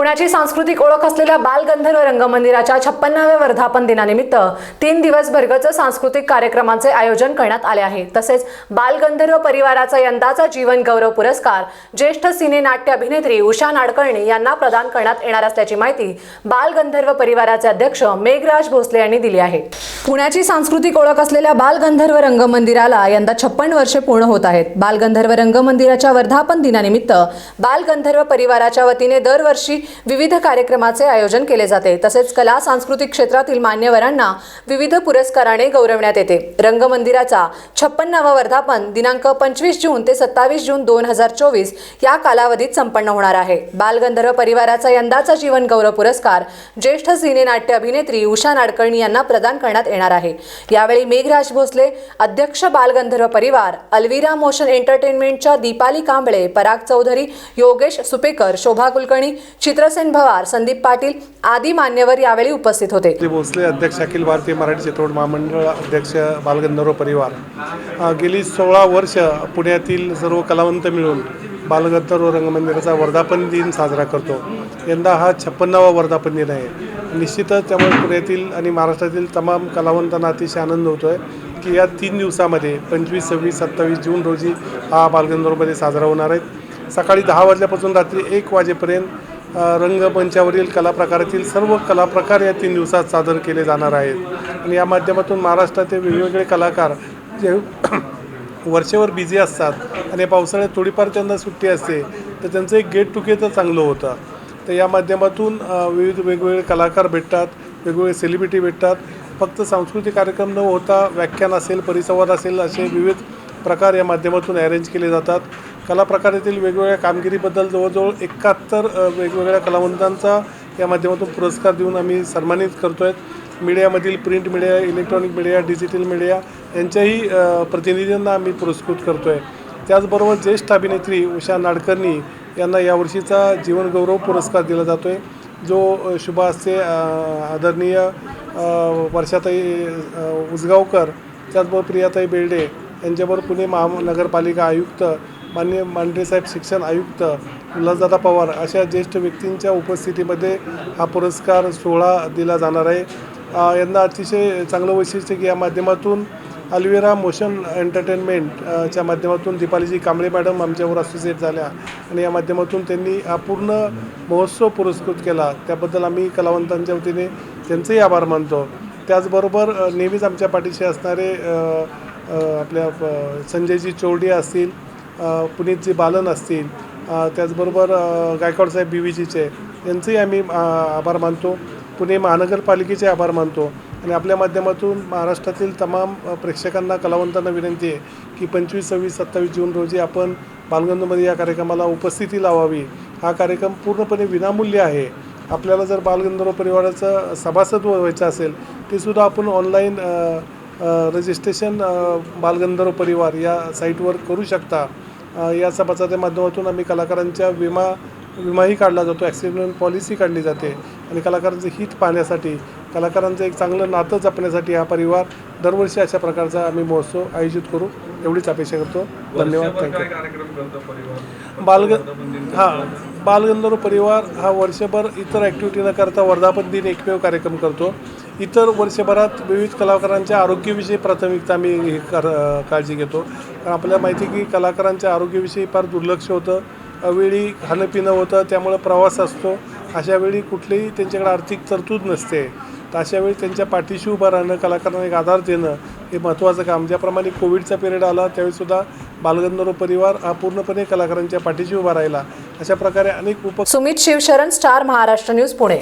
पुण्याची सांस्कृतिक ओळख असलेल्या बालगंधर्व रंगमंदिराच्या छप्पन्नाव्या वर्धापन दिनानिमित्त तीन दिवस भरगच सांस्कृतिक कार्यक्रमांचे आयोजन करण्यात आले आहे. तसेच बालगंधर्व परिवाराचा यंदाचा जीवन गौरव पुरस्कार ज्येष्ठ सिने नाट्य अभिनेत्री उषा नाडकर्णी यांना प्रदान करण्यात येणार असल्याची माहिती बालगंधर्व परिवाराचे अध्यक्ष मेघराज भोसले यांनी दिली आहे. पुण्याची सांस्कृतिक ओळख असलेल्या बालगंधर्व रंगमंदिराला यंदा छप्पन वर्षे पूर्ण होत आहेत. बालगंधर्व रंगमंदिराच्या वर्धापन दिनानिमित्त बालगंधर्व परिवाराच्या वतीने दरवर्षी विविध कार्यक्रमाचे आयोजन केले जाते. तसेच कला सांस्कृतिक क्षेत्रातील मान्यवरांना विविध पुरस्काराने गौरवण्यात येते. रंगमंदिराचा छप्पन्नावा वर्धापन दिनांक पंचवीस जून ते सत्तावीस जून दोन हजार चोवीस या कालावधीत संपन्न होणार आहे. बालगंधर्व परिवाराचा यंदाचा जीवन गौरव पुरस्कार ज्येष्ठ सिने नाट्य अभिनेत्री उषा नाडकर्णी यांना प्रदान करण्यात येणार आहे. यावेळी मेघराज भोसले अध्यक्ष बालगंधर्व परिवार अल्विरा मोशन एंटरटेनमेंटच्या दीपाली कांबळे पराग चौधरी योगेश सुपेकर शोभा कुलकर्णी चित्रसेन भवार संदीप पाटील आदी मान्यवर यावेळी उपस्थित होते. श्री भोसले अध्यक्ष अखिल भारतीय मराठी चित्रपट महामंडळ अध्यक्ष बालगंधर्व परिवार. गेली सोळा वर्ष पुण्यातील सर्व कलावंत मिळून बालगंधर्व रंगमंदिराचा वर्धापन दिन साजरा करतो. यंदा हा छप्पन्नावा वर्धापन दिन आहे. निश्चितच त्यामुळे पुण्यातील आणि महाराष्ट्रातील तमाम कलावंतांना अतिशय आनंद होतो आहे की या तीन दिवसामध्ये पंचवीस सव्वीस सत्तावीस जून रोजी हा बालगंधर्वमध्ये साजरा होणार आहे. सकाळी दहा वाजल्यापासून रात्री एक वाजेपर्यंत रंगमंचावरील कला प्रकारातील सर्व कला प्रकार या तीन दिवसात सादर केले जाणार आहेत. आणि या माध्यमातून महाराष्ट्रातील वेगवेगळे कलाकार जे वर्षभर बिझी असतात आणि पावसाळ्यात थोडीफार त्यांना सुट्टी असते तर त्यांचं एक गेट टुगेदर चांगलं होतं. तर या माध्यमातून विविध वेगवेगळे कलाकार भेटतात वेगवेगळे सेलिब्रिटी भेटतात. फक्त सांस्कृतिक कार्यक्रम न होता व्याख्यान असेल परिसंवाद असेल असे विविध प्रकार या माध्यमातून अरेंज केले जातात. कला प्रकारातील वेगवेगळ्या कामगिरीबद्दल जवळजवळ एकाहत्तर वेगवेगळ्या कलावंतांचा या माध्यमातून पुरस्कार देऊन आम्ही सन्मानित करतो आहेत मीडियामधील print media electronic media digital media यांच्याही प्रतिनिधींना आम्ही पुरस्कृत करतो आहे त्याचबरोबर ज्येष्ठ अभिनेत्री उषा नाडकर्णी यांना यावर्षीचा जीवनगौरव पुरस्कार दिला जातो आहे जो अ, शुभ असते आदरणीय वर्षाताई उसगावकर त्याचबरोबर प्रियाताई बेर्डे यांच्याबरोबर पुणे महानगरपालिका आयुक्त मान्य मांढरेसाहेब शिक्षण आयुक्त उल्हासदादा पवार अशा ज्येष्ठ व्यक्तींच्या उपस्थितीमध्ये हा पुरस्कार सोहळा दिला जाणार आहे. यांना अतिशय चांगलं वैशिष्ट्य की या माध्यमातून अल्विरा मोशन एंटरटेनमेंट च्या माध्यमातून दीपालीजी कांबळे मॅडम आमच्यावर असोसिएट झाल्या आणि या माध्यमातून त्यांनी हा पूर्ण महोत्सव पुरस्कृत केला. त्याबद्दल आम्ही कलावंतांच्या वतीने त्यांचेही आभार मानतो. त्याचबरोबर नेहमीच आमच्या पाठीशी असणारे आपल्या संजयजी चोरडिया असतील पुनीतजी बालन असतील त्याचबरोबर गायकवाडसाहेब बी व्ही जीचे यांचेही आम्ही आभार मानतो. पुणे महानगरपालिकेचे आभार मानतो. आणि आपल्या माध्यमातून महाराष्ट्रातील तमाम प्रेक्षकांना कलावंतांना विनंती आहे की पंचवीस सव्वीस सत्तावीस जून रोजी आपण बालगंधमध्ये या कार्यक्रमाला उपस्थिती लावावी. हा कार्यक्रम पूर्णपणे विनामूल्य आहे. आपल्याला जर बालगंधर्व परिवाराचं सभासद व्हायचं असेल ते सुद्धा आपण ऑनलाईन रजिस्ट्रेशन बालगंधर्व परिवार या साईटवर करू शकता. या सभासदाच्या माध्यमातून आम्ही कलाकारांच्या विमा विमाही काढला जातो ॲक्सिडेंट पॉलिसी काढली जाते. आणि कलाकारांचं हित पाहण्यासाठी कलाकारांचं एक चांगलं नातं जपण्यासाठी हा परिवार दरवर्षी अशा प्रकारचा आम्ही महोत्सव आयोजित करू. एवढीच अपेक्षा करतो. धन्यवाद. थँक्यू बालग हां बालगंधर्व परिवार हा वर्षभर इतर ॲक्टिव्हिटी न करता वर्धापन दिन एकमेव कार्यक्रम करतो. इतर वर्षभरात विविध कलाकारांच्या आरोग्याविषयी प्राथमिकता आम्ही हे कर काळजी घेतो. कारण आपल्याला माहिती आहे की कलाकारांच्या आरोग्याविषयी फार दुर्लक्ष होतं. अवेळी खाणं पिणं होतं त्यामुळं प्रवास असतो. अशा वेळी कुठलीही त्यांच्याकडे आर्थिक तरतूद नसते. तर अशा वेळी त्यांच्या पाठीशी उभं राहणं कलाकारांना एक आधार देणं हे महत्त्वाचं काम. ज्याप्रमाणे कोविडचा पिरियड आला त्यावेळीसुद्धा बालगंधर्व परिवार हा पूर्णपणे कलाकारांच्या पाठीशी उभा राहिला. अशा प्रकारे अनेक उप सुमित शिवशरण स्टार महाराष्ट्र न्यूज पुणे.